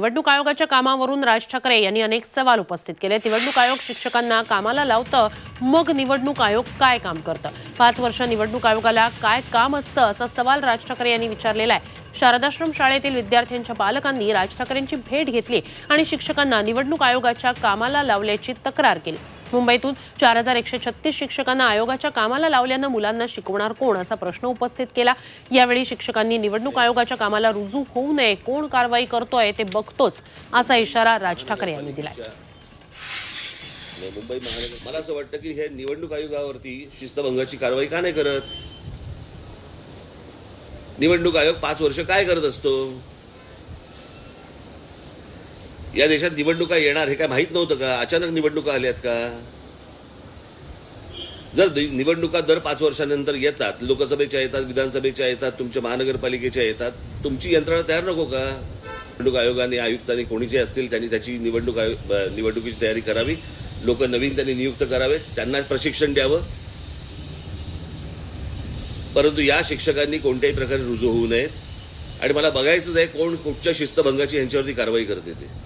निवडणूक आयोगाच्या कामावरून राज ठाकरे यांनी अनेक सवाल उपस्थित केले. निवडणूक आयोग शिक्षकांना कामाला लावतं मग निवडणूक आयोग काय काम करतं? पाच वर्ष निवडणूक आयोगाला काय काम असतं? असा सवाल राज ठाकरे यांनी विचारलेला आहे. शारदाश्रम शाळेतील विद्यार्थ्यांच्या पालकांनी राज ठाकरेंची भेट घेतली आणि शिक्षकांना निवडणूक आयोगाच्या कामाला लावल्याची तक्रार केली. मुंबईतून चार हजार एकशे छत्तीस शिक्षकांना आयोगाच्या कामाला लावल्यानं मुलांना शिकवणार कोण? असा प्रश्न उपस्थित केला. यावेळी शिक्षकांनी निवडणूक आयोगाच्या कामाला रुजू होऊ नये कोण कारवाई करतोय ते बघतोच असा इशारा राज ठाकरे यांनी दिलाय. मुंबई महानगर मला असं वाटतं की हे निवडणूक आयोगावरती शिस्तभंगाची कारवाई का नाही करत? निवडणूक आयोग पाच वर्ष काय करत असतो? या देशात निवडणुका येणार हे काय माहीत नव्हतं का? अचानक निवडणुका आल्यात का? जर निवडणुका दर पाच वर्षानंतर येतात लोकसभेच्या येतात विधानसभेच्या येतात तुमच्या महानगरपालिकेच्या येतात तुमची यंत्रणा तयार नको का? निवडणूक आयोगाने आयुक्तांनी कोणी जे असतील त्यांनी त्याची निवडणूक आयोग निवडणुकीची तयारी करावी? लोक नवीन त्यांनी नियुक्त करावेत त्यांना प्रशिक्षण द्यावं. परंतु या शिक्षकांनी कोणत्याही प्रकारे रुजू होऊ नयेत. आणि मला बघायचंच आहे कोण कुठच्या शिस्तभंगाची यांच्यावरती कारवाई करते ते.